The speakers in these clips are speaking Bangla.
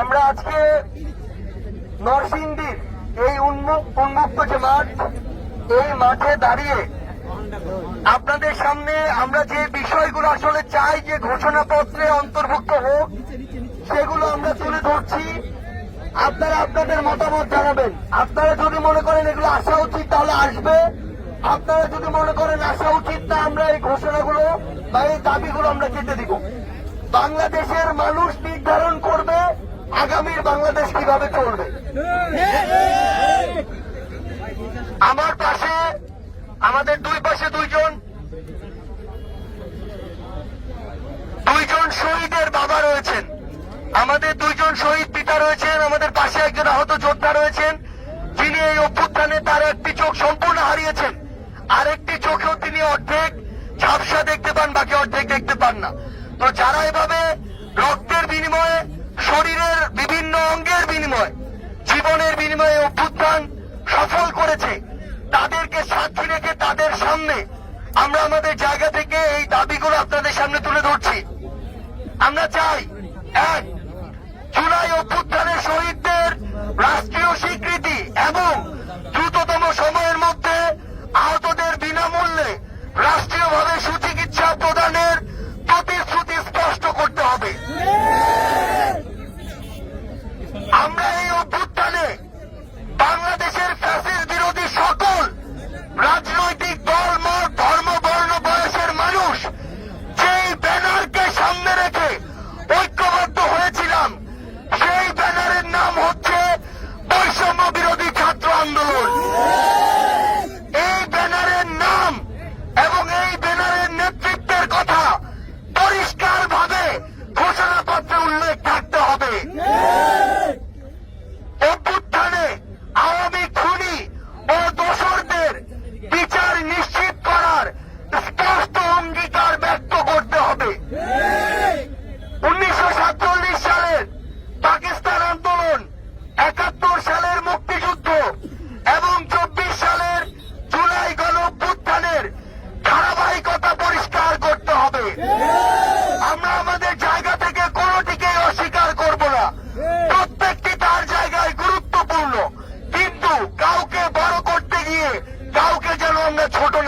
আমরা আজকে নরসিংদীর এই উন্মুক উন্মুক্ত যে মাঠ, এই মাঠে দাঁড়িয়ে আপনাদের সামনে আমরা যে বিষয়গুলো আসলে চাই, যে ঘোষণাপত্রে অন্তর্ভুক্ত হোক, সেগুলো আমরা তুলে ধরছি। আপনারা আপনাদের মতামত জানাবেন। আপনারা যদি মনে করেন এগুলো আসা উচিত, তাহলে আসবে। আপনারা যদি মনে করেন আসা উচিত না আমরা এই ঘোষণাগুলো বা এই দাবিগুলো আমরা যেতে দিব। বাংলাদেশের মানুষ নির্ধারণ করবে আগামীর বাংলাদেশ কীভাবে চলবে? আমার পাশে, আমাদের দুই পাশে দুইজন দুইজন শহীদের বাবা রয়েছেন। আমাদের দুইজন শহীদ পিতা রয়েছেন, আমাদের পাশে একজন আহত যোদ্ধা রয়েছেন, যিনি এই অভ্যুত্থানে তার একটি চোখ সম্পূর্ণ হারিয়েছেন। আরেকটি চোখেও তিনি অর্ধেক ঝাপসা দেখতে পান, বাকি অর্ধেক দেখতে পান না। তো যারা এভাবে রক্তের বিনিময়ে শরীরের বিভিন্ন অঙ্গের বিনিময়ে জীবনের বিনিময়ে অভ্যুত্থান সফল করেছে তাদেরকে সাক্ষী রেখে তাদের সামনে আমরা আমাদের জায়গা থেকে এই দাবিগুলো আপনাদের সামনে তুলে ধরছি আমরা চাই, এক, জুলাই অভ্যুত্থানের শহীদদের রাষ্ট্রীয় স্বীকৃতি এবং দ্রুততম সময়ের মধ্যে আহতদের বিনামূল্যে রাষ্ট্রীয়ভাবে সুচিকিৎসা প্রদানের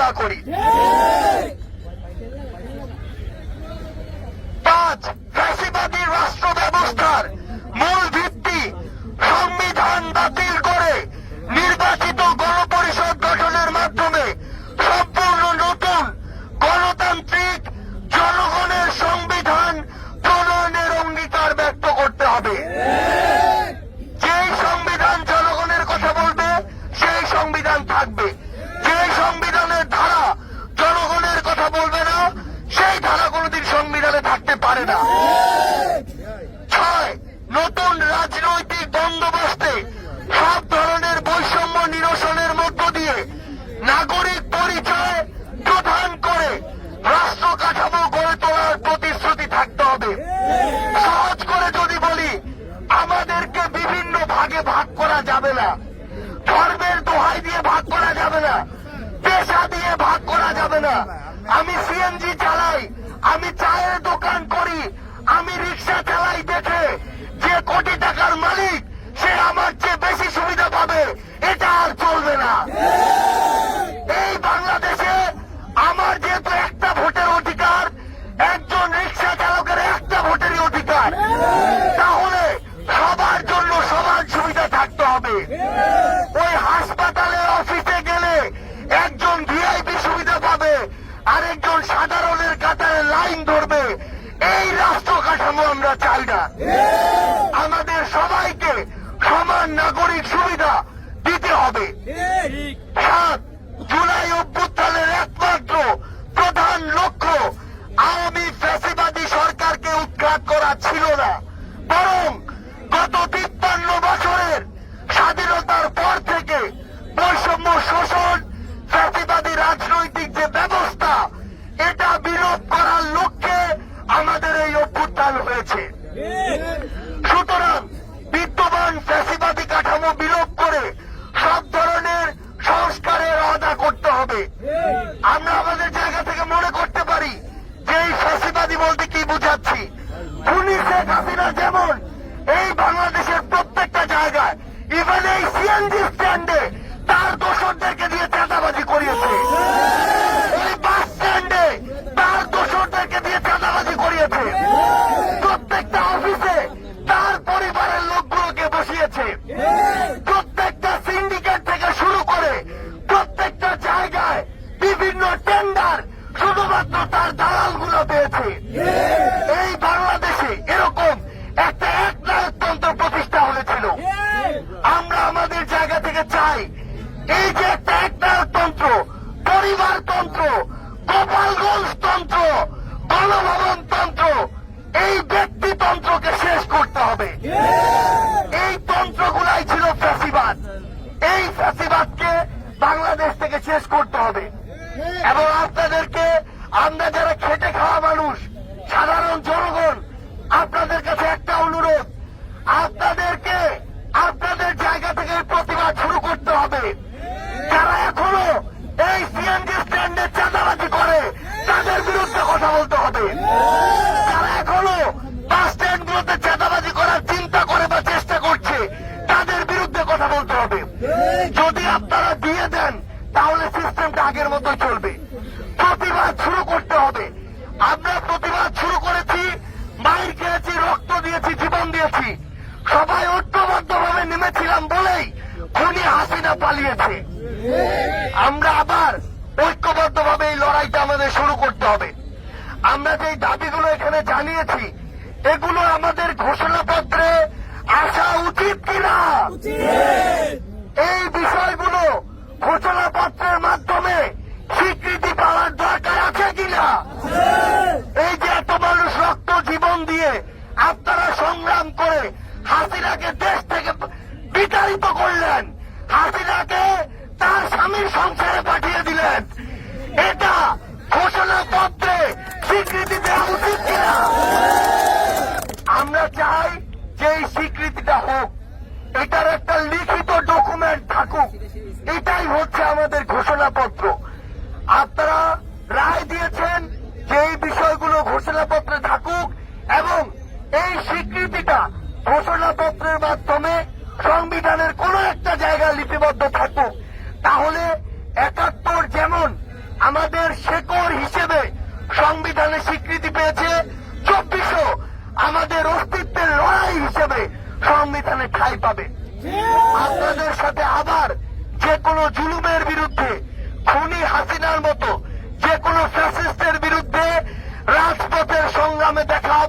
না করি। পাঁচ, ফ্যাসিবাদী রাষ্ট্র ব্যবস্থার মূল ভিত্তি সংবিধান বাতিল করে নির্বাচিত গণপরিষদ গঠনের মাধ্যমে সম্পূর্ণ নতুন গণতান্ত্রিক জনগণের সংবিধান প্রণয়নের অঙ্গীকার ব্যক্ত করতে হবে। যেই সংবিধান জনগণের কথা বলবে, সেই সংবিধান থাকবে যেই সংবিধানের ধারা জনগণের কথা বলবে না ধারা কোনোদিন সংবিধানে থাকতে পারে না। ছয়, নতুন রাজনৈতিক বন্দোবস্তে সব ধরনের বৈষম্য নিরসনের মধ্য দিয়ে নাগরিক পরিচয় প্রদান করে রাষ্ট্র কাঠামো গড়ে তোলার প্রতিশ্রুতি থাকতে হবে। সহজ করে যদি বলি, আমাদেরকে বিভিন্ন ভাগে ভাগ করা যাবে না। ধর্মের দোহাই দিয়ে ভাগ করা যাবে না। পেশা দিয়ে ভাগ করা যাবে না। আমি সিএনজি চালাই আমি চায়ের দোকান করি, আমি রিক্সা চালাই দেখে যে কোটি টাকার মালিক, সে আমার চেয়ে বেশি সুবিধা পাবে, এটা আর চলবে না। কাঠামো আমরা চাই না। আমাদের সবাইকে সমান নাগরিক সুবিধা দিতে হবে। সাত জুলাই অভ্যুত্থানের একমাত্র প্রধান লক্ষ্য আওয়ামী ফ্যাসিবাদী সরকারকে উৎখাত করা ছিল না বরং গত তিপ্পান্ন বছরের স্বাধীনতার পর থেকে বৈষম্য শোষণ ফ্যাসিবাদী রাজনৈতিক যে ব্যবস্থা এটা বিলোপ করার লক্ষ্যে আমাদের এই অভ্যুত্থান হয়েছে সুতরাং বিদ্যমান ফ্যাসিবাদী কাঠামো বিলোপ করে সব ধরনের সংস্কারের আদা করতে হবে আমরা আমাদের জায়গা থেকে মনে করতে পারি যে এই তন্ত্রকে শেষ করতে হবে। এই তন্ত্রগুলাই ছিল ফ্যাসিবাদ। এই ফ্যাসিবাদকে বাংলাদেশ থেকে শেষ করতে হবে। এবং আপনাদেরকে, আমরা যারা খেটে খাওয়া মানুষ, সাধারণ জনগণ, আপনাদের কাছে একটা অনুরোধ। আপনাদেরকে আপনাদের জায়গা থেকে প্রতিবাদ শুরু করতে হবে। যারা এখনও এই সিএনজি স্ট্যান্ডে চাঁদাবাজি করে, তাদের বিরুদ্ধে কথা বলতে হবে। যারা এখনও বাস স্ট্যান্ড গুলোতে চাঁদাবাজি করার চিন্তা করে বা চেষ্টা করছে তাদের বিরুদ্ধে কথা বলতে হবে যদি আপনারা দিয়ে দেন তাহলে সিস্টেমটা আগের মতো চলবে প্রতিবাদ শুরু করতে হবে আমরা প্রতিবাদ শুরু করেছি মাইর খেয়েছি রক্ত জীবন দিয়েছি। সবাই ঐক্যবদ্ধ ভাবে নেমেছিলাম বলেই খুনি হাসিনা পালিয়েছে। আমরা আবার ঐক্যবদ্ধ ভাবে এই লড়াইটা আমাদের শুরু করতে হবে। আমরা যে দাবিগুলো এখানে জানিয়েছি, এগুলো আমাদের ঘোষণাপত্রে আসা উচিত কিনা? এই বিষয়গুলো ঘোষণাপত্রের মাধ্যমে স্বীকৃতি পাওয়ার দরকার আছে কিনা? এই যে এত মানুষ রক্ত জীবন দিয়ে আপনারা সংগ্রাম করে হাসিনাকে দেশ থেকে বিতাড়িত করলেন। হাসিনাকে তার স্বামীর সংসারে পাঠিয়ে দিলেন। এটা ঘোষণাপত্রে স্বীকৃতি দেওয়া উচিত কিনা? আমরা চাই যে এই স্বীকৃতিটা হোক। এটার একটা লিখিত ডকুমেন্ট থাকুক। এটাই হচ্ছে আমাদের ঘোষণাপত্র আপনারা রায় দিয়েছেন যে এই বিষয়গুলো ঘোষণাপত্রে থাকুক এবং এই স্বীকৃতিটা ঘোষণাপত্রের মাধ্যমে সংবিধানের কোন একটা জায়গায় লিপিবদ্ধ থাকুক। তাহলে একাত্তর যেমন আমাদের শেকড় হিসেবে সংবিধানে স্বীকৃতি পেয়েছে, চব্বিশও আমাদের অস্তিত্বের লড়াই হিসেবে সংবিধানে ঠাঁই পাবে। আপনাদের সাথে আবার যে কোনো জুলুমের বিরুদ্ধে, খুনি হাসিনার মতো যে কোনো ফ্যাসিস্টের বিরুদ্ধে রাজপথের সংগ্রামে দেখা হবে।